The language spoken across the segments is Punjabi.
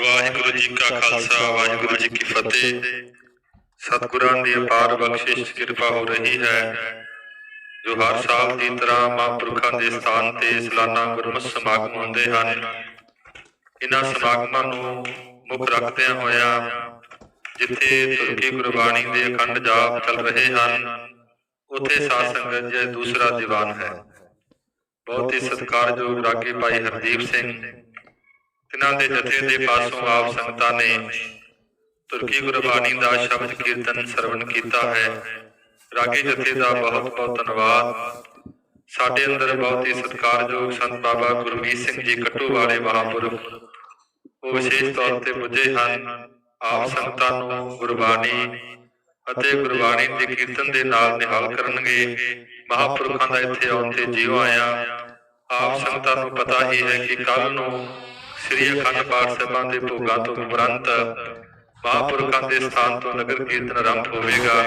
ਵਾਹਿਗੁਰੂ ਜੀ ਕਾ ਖਾਲਸਾ, ਵਾਹਿਗੁਰੂ ਜੀ ਕੀ ਫਤਿਹ। ਸਤਿਗੁਰਾਂ ਦੀ ਅਪਾਰ ਬਖਸ਼ਿਸ਼, ਕਿਰਪਾ ਹੋ ਰਹੀ ਹੈ। ਜੋ ਹਰ ਸਾਲ ਦੀ ਤਰ੍ਹਾਂ ਮਹਾਂਪੁਰਖਾਂ ਦੇ ਸਥਾਨ ਤੇ ਸਾਲਾਨਾ ਗੁਰਮਤਿ ਸਮਾਗਮ ਹੁੰਦੇ ਹਨ। ਇਹਨਾਂ ਸਮਾਗਮਾਂ ਨੂੰ ਮੁੱਖ ਰੱਖਦਿਆਂ ਹੋਇਆ ਜਿੱਥੇ ਤੁਰਕੀ ਗੁਰਬਾਣੀ ਦੇ ਅਖੰਡ ਜਾਪ ਚੱਲ ਰਹੇ ਹਨ, ਉੱਥੇ ਸਾਧ ਸੰਗਤ ਜੀ ਦੂਸਰਾ ਦੀਵਾਨ ਹੈ। ਬਹੁਤ ਹੀ ਸਤਿਕਾਰਯੋਗ ਰਾਗੀ ਭਾਈ ਹਰਦੀਪ ਸਿੰਘ ਤਿਨਾਂ ਦੇ ਜਥੇ ਦੇ ਪਾਸੋਂ ਆਪ ਸੰਗਤਾਂ ਨੇ ਤੁਰਕੀ ਗੁਰਬਾਣੀ ਦਾ ਸ਼ਬਦ ਕੀਰਤਨ ਸਰਵਣ ਕੀਤਾ ਹੈ। ਰਾਗੀ ਜਥੇ ਦਾ ਬਹੁਤ ਬਹੁਤ ਧੰਨਵਾਦ। ਸਾਡੇ ਅੰਦਰ ਬਹੁਤ ਹੀ ਸਤਿਕਾਰਯੋਗ ਸੰਤ ਬਾਬਾ ਗੁਰਮੀਤ ਸਿੰਘ ਜੀ ਕੱਟੂ ਵਾਲੇ ਮਹਾਂਪੁਰਖ। ਉਹ ਵਿਸ਼ੇਸ਼ ਤੌਰ ਤੇ ਪੁੱਜੇ ਹਨ। ਆਪ ਸੰਗਤਾਂ ਨੂੰ ਗੁਰਬਾਣੀ ਅਤੇ ਗੁਰਬਾਣੀ ਦੇ ਕੀਰਤਨ ਦੇ ਨਾਲ ਨਿਹਾਲ ਕਰਨਗੇ। ਮਹਾਂਪੁਰਖਾਂ ਦਾ ਇੱਥੇ ਆਉਣ ਤੇ ਜੀਵ ਆਇਆ। ਆਪ ਸੰਗਤਾਂ ਨੂੰ ਪਤਾ ਹੀ ਹੈ ਕਿ ਕੱਲ ਨੂੰ ਸ੍ਰੀ ਅਖੰਡ ਪਾਠ ਸਾਹਿਬਾਂ ਦੇ ਭੋਗਾਂ ਤੋਂ ਉਪਰੰਤ ਮਹਾਂਪੁਰਖਾਂ ਦੇ ਸਥਾਨ ਤੋਂ ਨਗਰ ਕੀਰਤਨ ਆਰੰਭ ਹੋਵੇਗਾ।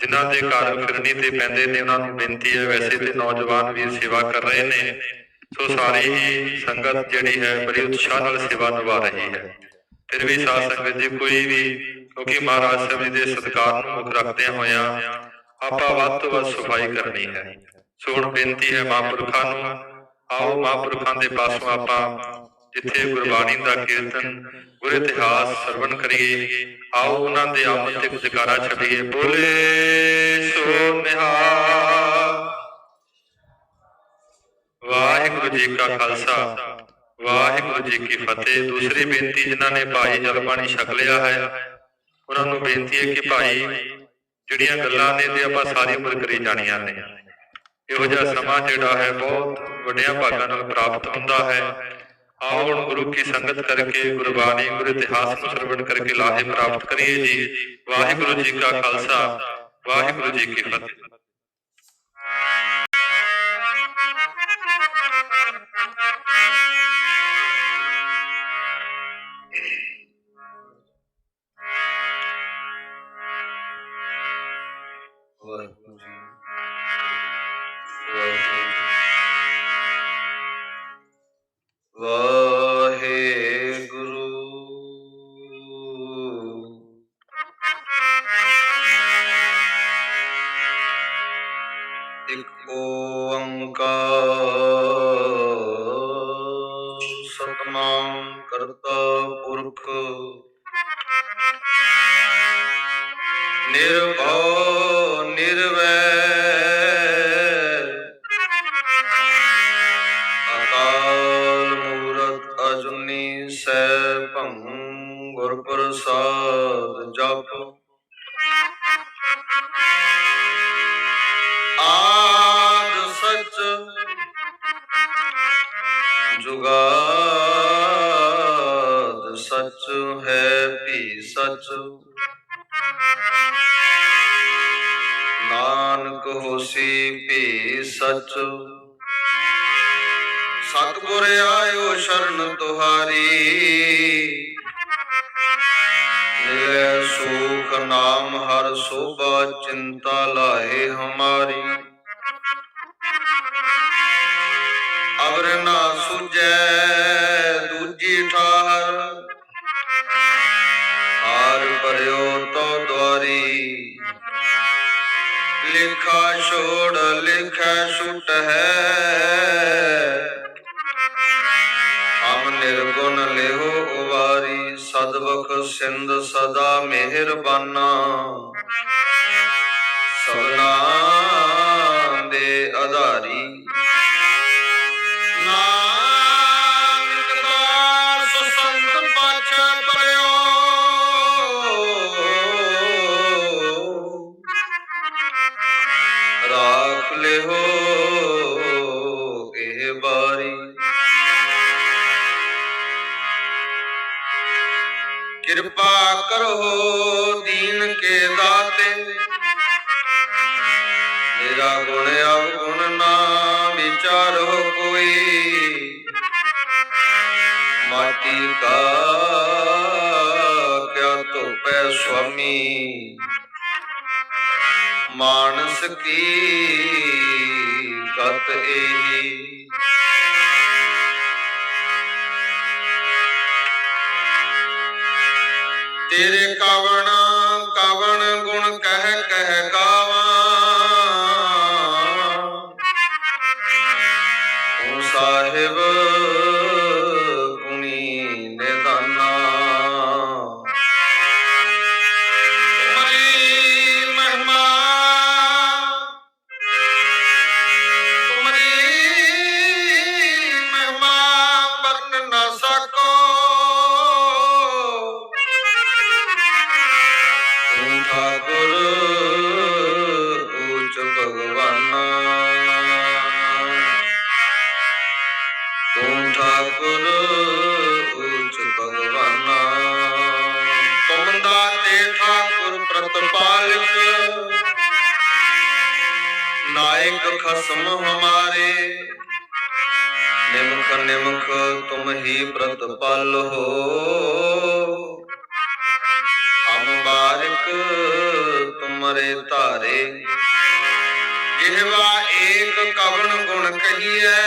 ਜਿਨ੍ਹਾਂ ਦੇ ਘਰ ਫਿਰਨੀ ਤੇ ਪੈਂਦੇ ਨੇ ਉਹਨਾਂ ਨੂੰ ਬੇਨਤੀ ਹੈ ਵੈਸੇ ਤੇ ਨੌਜਵਾਨ ਵੀ ਸੇਵਾ ਕਰ ਰਹੇ ਨੇ। ਸੋ ਸਾਰੀ ਹੀ ਸੰਗਤ ਜਿਹੜੀ ਹੈ ਬੜੀ ਉਤਸ਼ਾਹ ਨਾਲ ਸੇਵਾ ਨਿਭਾ ਰਹੀ ਹੈ। ਫਿਰ ਵੀ ਸਾਧ ਸੰਗਤ ਜੀ ਕੋਈ ਵੀ ਕਿਉਂਕਿ ਮਹਾਰਾਜ ਸਾਹਿਬ ਜੀ ਦੇ ਸਤਿਕਾਰ ਨੂੰ ਮੁੱਖ ਰੱਖਦਿਆਂ ਹੋਇਆਂ ਆਪਾਂ ਵੱਧ ਤੋਂ ਵੱਧ ਸਫ਼ਾਈ ਕਰਨੀ ਹੈ। ਸੋ ਹੁਣ ਬੇਨਤੀ ਹੈ ਮਹਾਂਪੁਰਖਾਂ ਨੂੰ ਆਓ ਮਹਾਂਪੁਰਖਾਂ ਦੇ ਪਾਸੋਂ ਆਪਾਂ ਜਿੱਥੇ ਗੁਰਬਾਣੀ ਦਾ ਕੀਰਤਨ, ਗੁਰ ਇਤਿਹਾਸ ਸਰਵਣ ਕਰੀਏ, ਆਓ ਉਹਨਾਂ ਦੇ ਆਮਦ ਤੇ ਜਕਾਰਾ ਛੱਡੀਏ। ਬੋਲੇ ਸੋ ਨਿਹਾਲ। ਵਾਹਿਗੁਰੂ ਜੀ ਕਾ ਖਾਲਸਾ। ਵਾਹਿਗੁਰੂ ਜੀ ਕੀ ਫਤਿਹ। ਦੂਸਰੀ ਬੇਨਤੀ ਜਿਨ੍ਹਾਂ ਨੇ ਭਾਈ ਜਲ ਪਾਣੀ ਛਕ ਲਿਆ ਹੈ, ਉਹਨਾਂ ਨੂੰ ਬੇਨਤੀ ਹੈ ਕਿ ਭਾਈ ਜਿਹੜੀਆਂ ਗੱਲਾਂ ਨੇ ਤੇ ਆਪਾਂ ਸਾਰੀ ਉਮਰ ਕਰੀ ਜਾਣੀਆਂ ਨੇ। ਇਹੋ ਜਿਹਾ ਸਮਾਂ ਜਿਹੜਾ ਹੈ ਬਹੁਤ ਵੱਡਿਆਂ ਭਾਗਾਂ ਨਾਲ ਪ੍ਰਾਪਤ ਹੁੰਦਾ ਹੈ। ਆਓ ਹੁਣ ਗੁਰੂ ਕੀ ਸੰਗਤ ਕਰਕੇ ਗੁਰਬਾਣੀ ਗੁਰ ਇਤਿਹਾਸ ਨੂੰ ਸਰਵਣ ਕਰਕੇ ਲਾਹੇ ਪ੍ਰਾਪਤ ਕਰੀਏ ਜੀ। ਵਾਹਿਗੁਰੂ ਜੀ। ਕਾ ਖਾਲਸਾ। ਵਾਹਿਗੁਰੂ ਜੀ ਕੀ ਫਤਿਹ। ਵਾਹਿਗੁਰੂ ਭੀ ਸਚ। ਸਤਿਗੁਰ ਆਇਓ ਸ਼ਰਨ ਤੁਹਾਰੀ। ਮਿਲੇ ਸੁਖ ਨਾਮ ਹਰ ਸੋਭਾ ਚਿੰਤਾ ਲਾਏ ਹਮਾਰੀ। ਅਵਰ ਨਾ ਸੁਜੈ ਦੂਜੀ ਠਾਰ। ਹਾਰ ਪਰਿਓ ਤੋ ਦੁਆਰੀ। ਲਿਖਾ ਛੋੜ, ਲਿਖੈ ਛੁਟ ਹੈ। ਹਮ ਨਿਰਗੁਣ ਲਿਹੋ ਉਵਾਰੀ, ਸਦਬਖ ਸਿੰਧ ਸਦਾ ਮਿਹਰਬਾਨਾ। ਸਭਨਾ ਦੇ ਆਧਾਰੀ ਸੁਆਮੀ। ਮਾਨਸ ਕੀ ਗਤ ਏਹੀ। ਤੇਰੇ ਕਵਣ ਨਿਮਖ ਨਿਮਖ ਤੁਮ ਹੀ ਪ੍ਰਤਪਲ ਹੋ। ਹਮ ਬਾਰਿਕ ਤੁਮਰੇ ਧਾਰੇ, ਜਿਹਵਾ ਏਕ ਕਵਨ ਗੁਣ ਕਹੀਐ।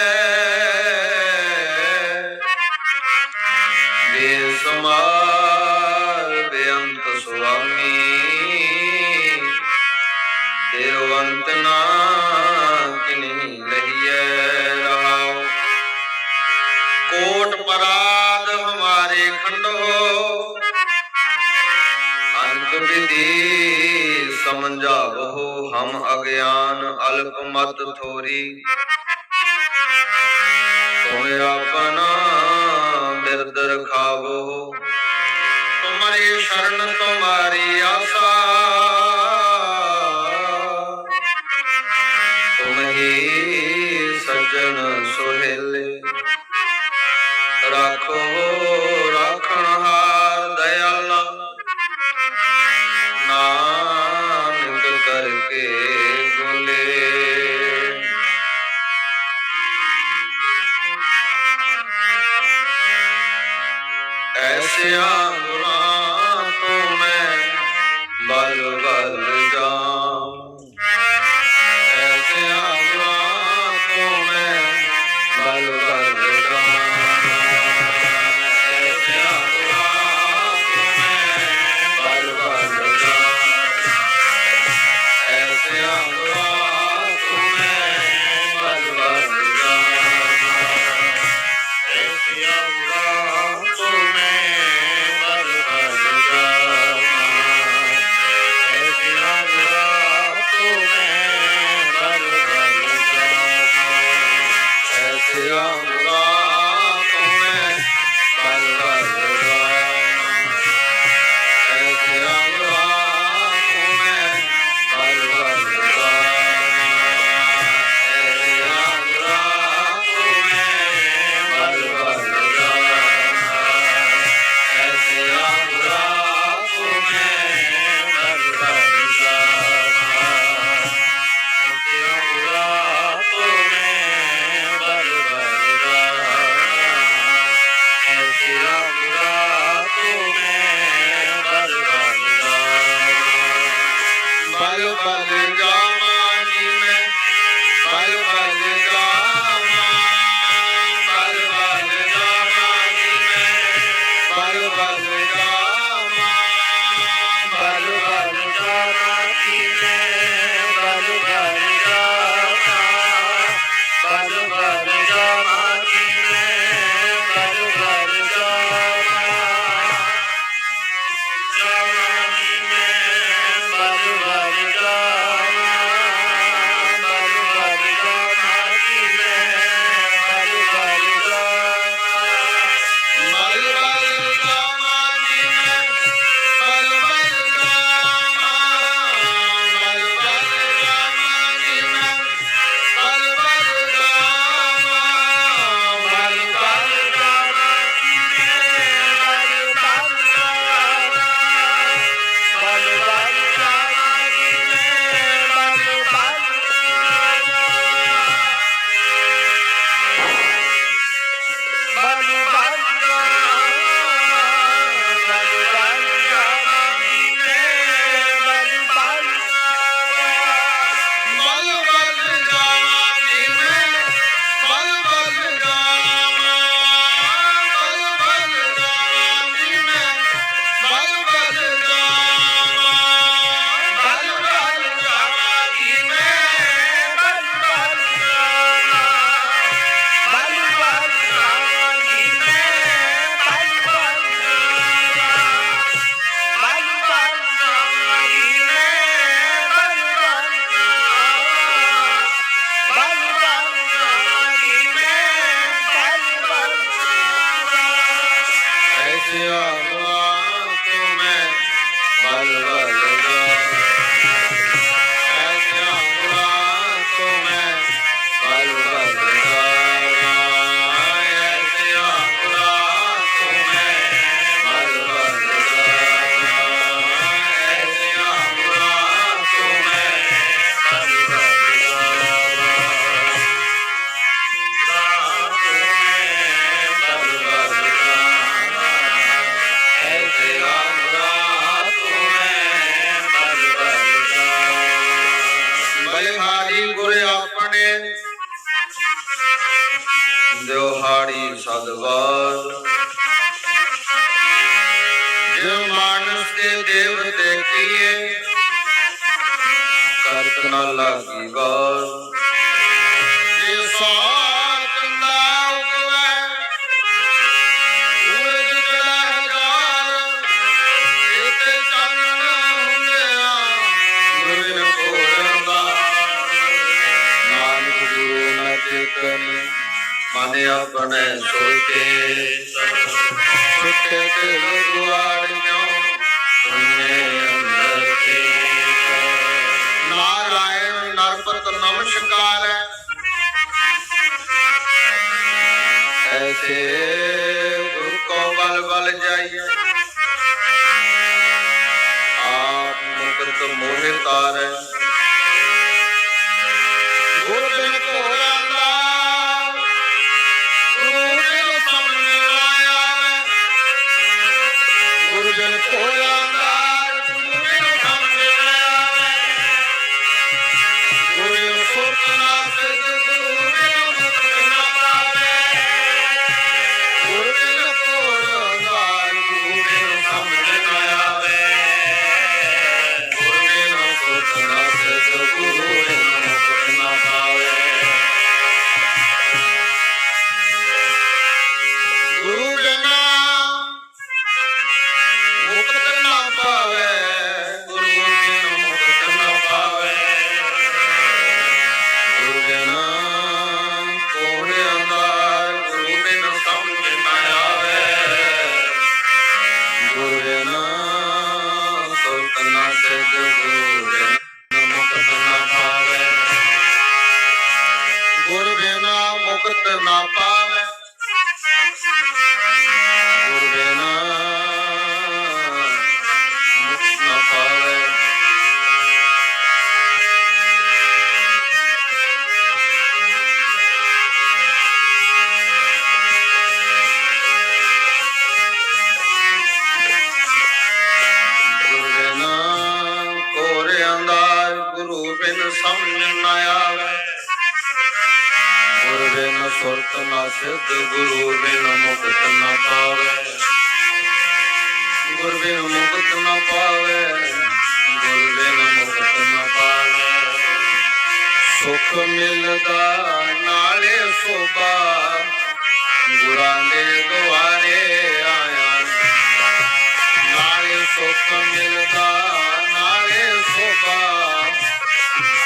ਬੇਸਮਾਰ ਬੇਅੰਤ ਸੁਆਮੀ ਤੇਰਵੰਤ ਨਾਮ ਖੰਡੋ। ਅੰਤ ਵਿਧੀ ਸਮਝਾਵੋ ਹਮ ਅਗਿਆਨ ਅਲਪ ਮਤ ਥੋਰੀ। ਤੋਏ ਆਪਣਾ ਬਿਰਦ ਰਖਾਵੋ। ਤੁਮਰੇ ਸ਼ਰਨ ਸਹਾਰੀ ਸਦਵਾਨ ਜਿਉ ਮਾਨਸ ਦੇ ਦੇਵ ਦੇਖੀਏ ਕਰਤ ਨਾ ਲਾਗੀ ਵਾਰ। ਮਨ ਆਪਣੇ ਸੋਚੇ ਸੁੱਤੇ ਤੇ ਗੁਆੜਿਓ ਸੁਨੇ ਅੰਦਰ ਨਾਰਾਇਣ ਨਰਪਰਤ ਨਮਸਕਾਰ ਹੈ ਐਸੇ ਗੁਰ ਕੋ ਬਲ ਬਲ ਜਾਈਏ ਆਪ ਮੁਕਤ ਮੋਹਿ ਤਾਰੇ। ਗੁਰੂ ਬਿਨ ਸਮਝ ਨਾ ਆਵੇ। ਗੁਰੂ ਬਿਨ ਸੁਰਤ ਨਾ ਸਿੱਧ, ਗੁਰੂ ਬਿਨ ਮੁਕਤ ਨਾ ਪਾਵੇ। ਗੁਰੂ ਬਿਨ ਮੁਕਤ ਨਾ ਪਾਵੇ, ਗੁਰੂ ਬਿਨ ਮੁਕਤ ਨਾ ਪਾਵੇ। ਸੁਖ ਮਿਲਦਾ ਨਾਲੇ ਸੋਭਾ, ਗੁਰਾਂ ਦੇ ਦੁਆਰੇ ਆਇਆ। ਨਾਲੇ ਸੁਖ ਮਿਲਦਾ ਨਾਲੇ ਸੋਭਾ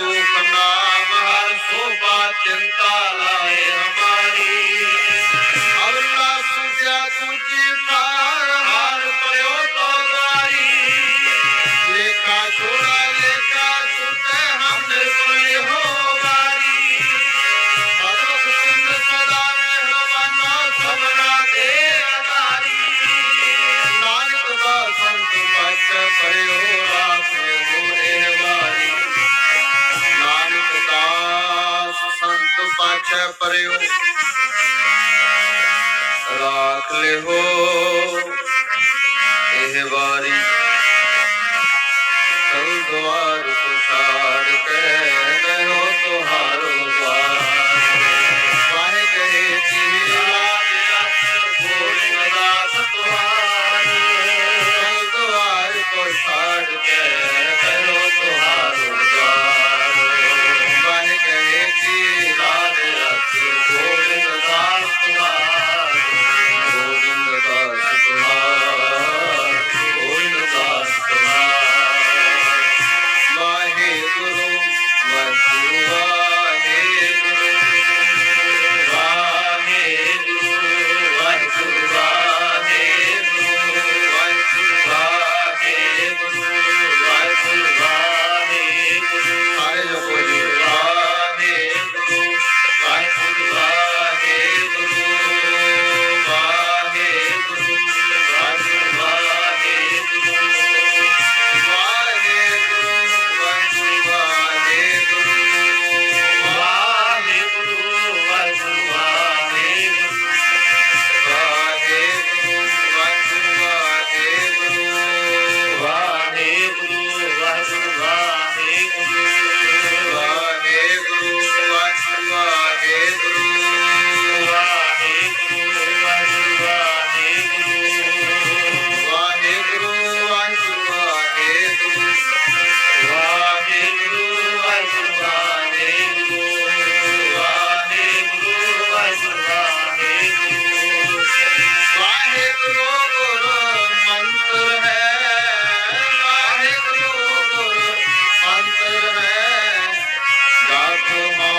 सुख नाम हर शोभा चिंता Amen.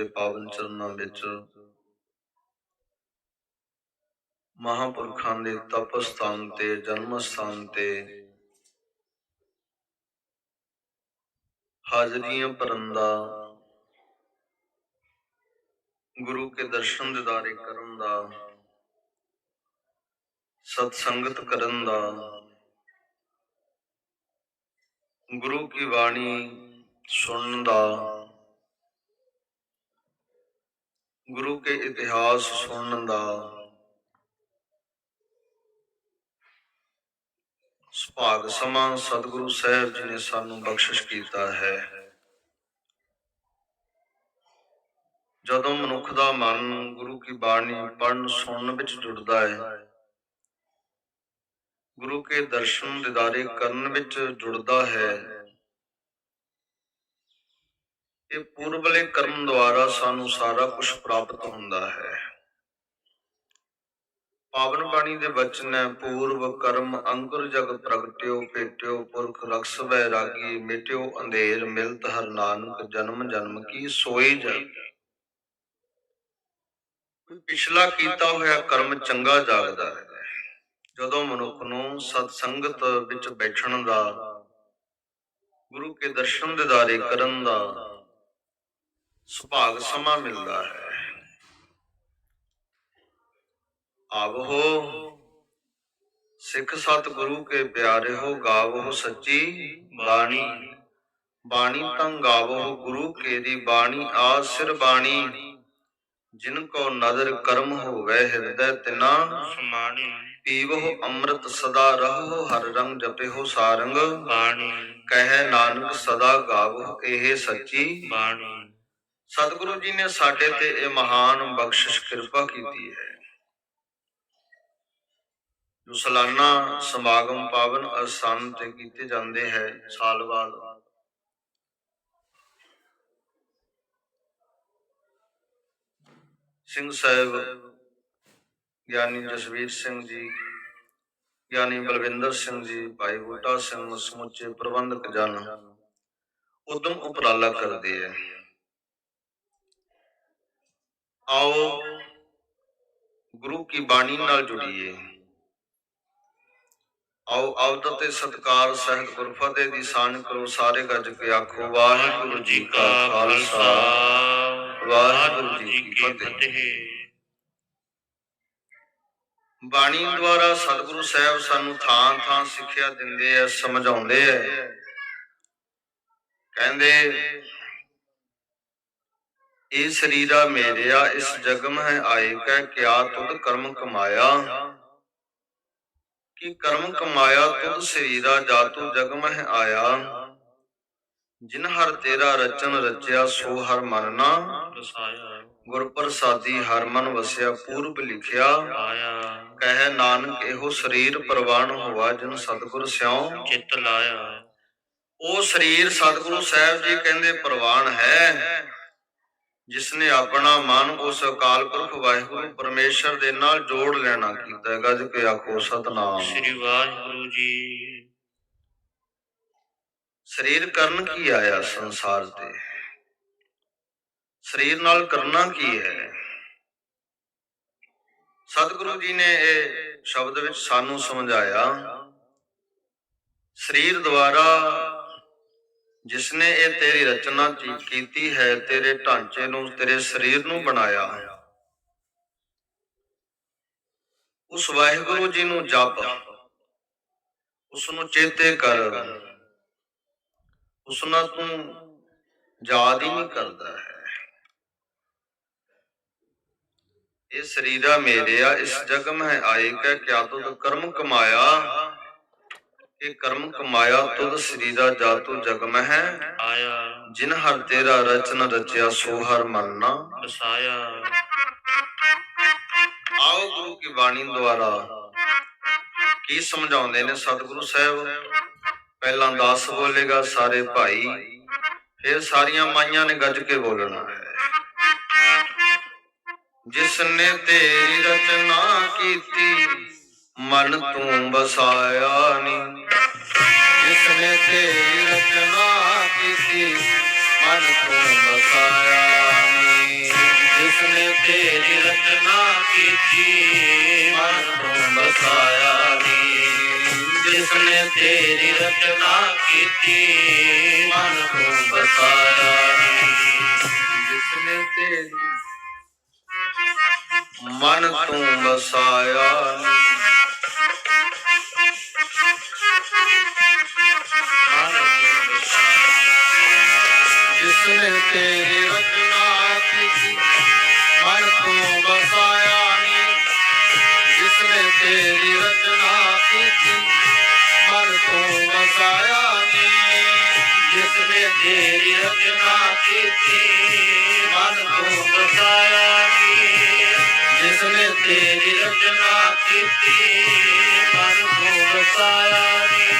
ਦੇ ਪਾਵਨ ਚਰਨਾਂ ਵਿੱਚ ਮਹਾਂਪੁਰਖਾਂ ਦੇ ਤਪ ਸਥਾਨ ਤੇ ਜਨਮ ਸਥਾਨ ਤੇ ਹਾਜ਼ਰੀਆਂ ਭਰਨ ਦਾ, ਗੁਰੂ ਕੇ ਦਰਸ਼ਨ ਦਿਦਾਰੇ ਕਰਨ ਦਾ ਸਤ ਸੰਗਤ ਕਰਨ ਦਾ, ਗੁਰੂ ਕੀ ਬਾਣੀ ਸੁਣਨ ਦਾ ਗੁਰੂ ਕੇ ਇਤਿਹਾਸ ਸੁਣਨ ਦਾ ਸੁਭਾਗ ਸਮਾਂ ਸਤਿਗੁਰੂ ਸਾਹਿਬ ਜੀ ਨੇ ਸਾਨੂੰ ਬਖਸ਼ਿਸ਼ ਕੀਤਾ ਹੈ। ਜਦੋਂ ਮਨੁੱਖ ਦਾ ਮਨ ਗੁਰੂ ਕੀ ਬਾਣੀ ਪੜਨ ਸੁਣਨ ਵਿੱਚ ਜੁੜਦਾ ਹੈ, ਗੁਰੂ ਕੇ ਦਰਸ਼ਨ ਦਿਦਾਰੇ ਕਰਨ ਵਿੱਚ ਜੁੜਦਾ ਹੈ ਇਹ ਪੂਰਬਲੇ ਕਰਮ ਦੁਆਰਾ ਸਾਨੂੰ ਸਾਰਾ ਕੁਝ ਪ੍ਰਾਪਤ ਹੁੰਦਾ ਹੈ। ਪਾਵਨ ਬਾਣੀ ਦੇ ਬਚਨ ਹੈ ਪੂਰਵ ਕਰਮ ਅੰਕੁਰ ਜਗ ਪ੍ਰਗਟਿਓ, ਭੇਟਿਓ ਪੁਰਖ ਰਖਸ ਵੈ ਰਾਗੀ, ਮਿਟਿਓ ਅੰਧੇਰ, ਮਿਲਤ ਹਰ ਨਾਨਕ, ਜਨਮ ਜਨਮ ਕੀ ਸੋਈ ਜਾਈ ਪਿਛਲਾ ਕੀਤਾ ਹੋਇਆ ਕਰਮ ਚੰਗਾ ਜਾਗਦਾ ਹੈ। ਜਦੋਂ ਮਨੁੱਖ ਨੂੰ ਸਤ ਸੰਗਤ ਵਿੱਚ ਬੈਠਣ ਦਾ, ਗੁਰੂ ਕੇ ਦਰਸ਼ਨ ਦਿਦਾਰੇ ਕਰਨ ਦਾ ਸੁਭਾਗ ਸਮਾਂ ਮਿਲਦਾ ਹੈ। ਆਵੋ ਸਿੱਖ ਸਤ ਗੁਰੂ ਕੇ ਪਿਆਰੇ ਹੋ ਗਾਵੋ ਸੱਚੀ ਬਾਣੀ। ਬਾਣੀ ਤਾਂ ਗਾਵੋ ਗੁਰੂ ਕੇ ਦੀ ਬਾਣੀ ਆ ਸਿਰ ਬਾਣੀ। ਜਿਨ ਕੋ ਨਦਰ ਕਰਮ ਹੋਵੇ ਹਿਰਦੈ ਤਿਨਾ ਸਮਾਣੀ। ਪੀਵੋ ਅੰਮ੍ਰਿਤ ਸਦਾ ਰਹੋ ਹਰ ਰੰਗ ਜਪਿਓ ਸਾਰੰਗ। ਬਾਣੀ। ਕਹੈ ਨਾਨਕ ਸਦਾ ਗਾਵੋ ਇਹ ਸੱਚੀ ਬਾਣੀ। ਸਤਿਗੁਰੂ ਜੀ ਨੇ ਸਾਡੇ ਤੇ ਇਹ ਮਹਾਨ ਬਖਸ਼ਿਸ਼ ਕਿਰਪਾ ਕੀਤੀ ਹੈ। ਜੋ ਸਾਲਾਨਾ ਸਮਾਗਮ ਪਾਵਨ ਅਸਥਾਨ ਤੇ ਕੀਤੇ ਜਾਂਦੇ ਹੈ ਸਾਲ ਬਾਅਦ। ਸਿੰਘ ਸਾਹਿਬ, ਗਿਆਨੀ ਜਸਵੀਰ ਸਿੰਘ ਜੀ, ਗਿਆਨੀ ਬਲਵਿੰਦਰ ਸਿੰਘ ਜੀ, ਭਾਈ ਬੂਟਾ ਸਿੰਘ ਸਮੁੱਚੇ ਪ੍ਰਬੰਧਕ ਜਨ ਉਦਮ ਉਪਰਾਲਾ ਕਰਦੇ ਹੈ। ਆਓ ਗੁਰੂ ਕੀ ਬਾਣੀ ਨਾਲ ਜੁੜੀਏ। ਆਓ ਆਵਤ ਤੇ ਸਤਕਾਰ ਸਹਿਤ ਗੁਰਫਤਿਹ ਦੀ ਸਾਨ ਕਰੋ ਸਾਰੇ ਗੱਜ ਕੇ ਆਖੋ, ਵਾਹਿਗੁਰੂ ਜੀ ਕਾ ਖਾਲਸਾ, ਵਾਹਿਗੁਰੂ ਜੀ ਕੀ ਫਤਿਹ। ਬਾਣੀ ਦੁਆਰਾ ਸਤਿਗੁਰੂ ਸਾਹਿਬ ਸਾਨੂੰ ਥਾਂ ਥਾਂ ਸਿੱਖਿਆ ਦਿੰਦੇ ਆ, ਸਮਝਾਉਂਦੇ ਆ। ਕਹਿੰਦੇ ਇਹ ਸਰੀਰਾ ਮੇਰਿਆ ਇਸ ਜਗਮ ਹੈ ਆਏ ਕੈ ਕਿਆ ਤੁਧ ਕਰਮ ਕਮਾਇਆ? ਕਿ ਕਰਮ ਕਮਾਇਆ ਤੁਧ ਸਰੀਰਾ ਜਾਤੂ ਜਗਮ ਹੈ ਆਇਆ? ਜਿਨ ਹਰ ਤੇਰਾ ਰਚਨ ਰਚਿਆ ਸੋ ਹਰ ਰਸਾਇਆ ਗੁਰ ਪ੍ਰਸਾਦੀ ਹਰ ਮਨ ਵਸਿਆ ਪੂਰਬ ਲਿਖਿਆ। ਆਇਆ ਕਹੈ ਨਾਨਕ ਇਹੋ ਸਰੀਰ ਪ੍ਰਵਾਨ ਹੋਵਾ ਜਿਨ ਸਤਿਗੁਰ ਸਿਉ। ਚਿੱਤ ਲਾਇਆ। ਉਹ ਸਰੀਰ ਸਤਿਗੁਰੂ ਸਾਹਿਬ ਜੀ ਕਹਿੰਦੇ ਪ੍ਰਵਾਨ ਹੈ। ਜਿਸ ਨੇ ਆਪਣਾ ਮਨ ਉਸ ਅਕਾਲ ਪੁਰਖ ਵਾਹਿਗੁਰੂ ਪਰਮੇਸ਼ਰ ਦੇ ਨਾਲ ਜੋੜ ਲੈਣਾ ਕੀਤਾ ਹੈ ਗੱਜ ਕੇ ਆਖੋ ਸਤਨਾਮ। ਸ੍ਰੀ ਵਾਹਿਗੁਰੂ ਜੀ। ਸਰੀਰ ਕਰਨ ਕੀ ਆਇਆ ਸੰਸਾਰ ਤੇ? ਸਰੀਰ ਨਾਲ ਕਰਨਾ ਕੀ ਹੈ? ਸਤਿਗੁਰੂ ਜੀ ਨੇ ਇਹ ਸ਼ਬਦ ਵਿੱਚ ਸਾਨੂੰ ਸਮਝਾਇਆ ਸਰੀਰ ਦੁਆਰਾ ਜਿਸਨੇ ਇਹ ਤੇਰੀ ਰਚਨਾ ਕੀਤੀ ਹੈ, ਤੇਰੇ ਢਾਂਚੇ ਨੂੰ, ਤੇਰੇ ਸਰੀਰ ਨੂੰ ਬਣਾਇਆ। ਉਸ ਵਾਹਿਗੁਰੂ ਜੀ ਨੂੰ ਜਪ। ਉਸ ਨੂੰ ਚੇਤੇ ਕਰ। ਉਸ ਨਾਲ ਤੂੰ ਯਾਦ ਹੀ ਨਹੀਂ ਕਰਦਾ ਹੈ। ਇਹ ਸਰੀਰਾ ਮੇਰਿਆ ਇਸ ਜਗ ਮੈਂ ਆਏ ਕੈ, ਕਿਆ ਤੁਧ ਕਰਮ ਕਮਾਇਆ? ਇਹ ਕਰਮ ਕਮਾਇਆ ਤੁਧ ਸਰੀਰਾ ਜਾਤੂ ਜਗ ਮਹਿ ਆਇਆ। ਜਿਨ ਹਰ ਤੇਰਾ ਰਚਨ ਰਚਿਆ ਸੋ ਹਰ ਮਨਨਾ ਰਸਾਇਆ ਆਓ ਗੁਰੂ ਕੀ ਬਾਣੀ ਦੁਆਰਾ। ਕੀ ਸਮਝਾਉਂਦੇ ਨੇ ਸਤਿਗੁਰੂ ਸਾਹਿਬ? ਪਹਿਲਾਂ ਦਾਸ ਬੋਲੇਗਾ ਸਾਰੇ ਭਾਈ। ਫਿਰ ਸਾਰੀਆਂ ਮਾਈਆਂ ਨੇ ਗੱਜ ਕੇ ਬੋਲਣਾ ਹੈ। ਜਿਸ ਨੇ ਤੇਰੀ ਰਚਨਾ ਕੀਤੀ ਮਨ ਤੂੰ ਬਸਾਇਆ ਨੀ। ਜਿਸ ਨੇ ਤੇਰੀ ਰਚਨਾ ਕੀਤੀ, ਮਨ ਤੂੰ ਬਸਾਇਆ ਨੀ। ਜਿਸ ਨੇ ਤੇਰੀ ਰਚਨਾ ਕੀਤੀ, ਮਨ ਤੂੰ ਬਸਾਇਆ ਨੀ। ਜਿਸ ਨੇ ਤੇਰੀ ਰਚਨਾ ਕੀਤੀ, ਮਨ ਤੂੰ ਬਸਾਇਆ ਨੀ। ਜਿਸ ਤੇਰੀ ਮਨ ਤੂੰ ਬਸਾਇਆ ਨੀ। ਜਿਸਨੇ ਤੇਰੀ ਰਚਨਾ ਕੀਤੀ ਮਨ ਤੂੰ ਵਸਾਇਆ ਨੀ ਜਿਸਨੇ ਤੇਰੀ ਰਚਨਾ ਕੀਤੀ ਮਨ ਤੂੰ ਵਸਾਇਆ ਨੀ ਜਿਸਨੇ ਤੇਰੀ ਰਚਨਾ ਕੀਤੀ ਮਨ ਤੂੰ ਵਸਾਇਆ ਨੀ ਜਿਸਨੇ ਤੇਰੀ ਰਚਨਾ ਕੀਤੀ ਮਨ ਤੂੰ ਵਸਾਇਆ ਨੀ